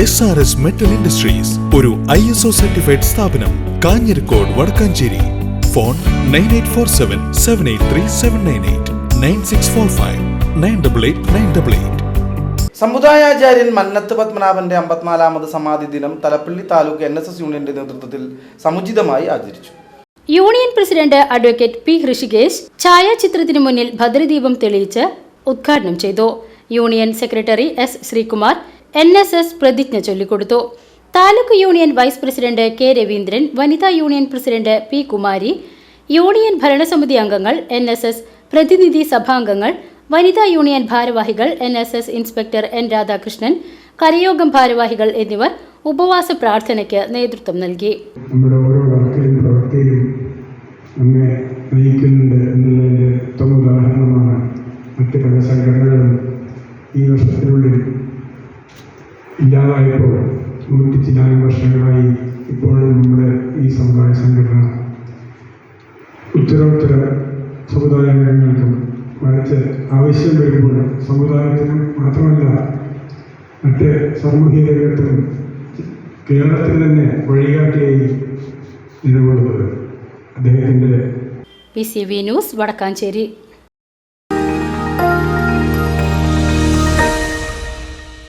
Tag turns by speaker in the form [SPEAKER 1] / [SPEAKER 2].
[SPEAKER 1] S R S metal industries ഒരു I S O certified സ്ഥാപനം Kanjirakode Vadakkanchery. Phone nine eight four seven seven eight three seven nine eight nine six four five nine double eight nine double eight
[SPEAKER 2] സമുദായാചാര്യൻ Mannath പത്മനാഭന്റെ അമ്പത്തിനാലാമത് സമാധി ദിനം Thalappilly taluk N S S യൂണിയന്റെ നേതൃത്വത്തിൽ സമുചിതമായി ആചരിച്ചു.
[SPEAKER 3] Union president advocate P Hrishikesh ഛായാചിത്രത്തിനു മുന്നിൽ ഭദ്രദീപം തെളിയിച്ച് ഉദ്ഘാടനം ചെയ്തു. Union secretary S Sreekumar N S S പ്രതിജ്ഞ ചൊല്ലിക്കൊടുത്തു. Taluk union vice president K Raveendran വനിതാ union president P Kumari union ഭരണസമിതി അംഗങ്ങൾ എൻ എസ് എസ് പ്രതിനിധി സഭാംഗങ്ങൾ വനിതാ യൂണിയൻ ഭാരവാഹികൾ N S S inspector N Radhakrishnan കരയോഗം ഭാരവാഹികൾ എന്നിവർ ഉപവാസ പ്രാർത്ഥനയ്ക്ക് നേതൃത്വം നൽകി.
[SPEAKER 4] നമ്മുടെ നമ്മെ ഉത്തമ ഉദാഹരണമാണ് മറ്റ് പല സംഘടനകളും ഈ വർഷത്തിനുള്ളിൽ ഇല്ലാതായപ്പോൾ നൂറ്റി ചില്ലാനും വർഷങ്ങളായി ഇപ്പോഴും നമ്മുടെ ഈ സമുദായ സംഘടന ഉത്തരോത്തര സമുദായ അംഗങ്ങൾക്കും മറിച്ച് ആവശ്യം വരുമ്പോൾ സമുദായത്തിനും മാത്രമല്ല മറ്റ് സാമൂഹിക രംഗത്തിനും കേരളത്തിൽ തന്നെ വഴികാട്ടിയായി നിലകൊള്ളുന്നത് അദ്ദേഹത്തിന്റെ
[SPEAKER 3] P C V news Vadakkanchery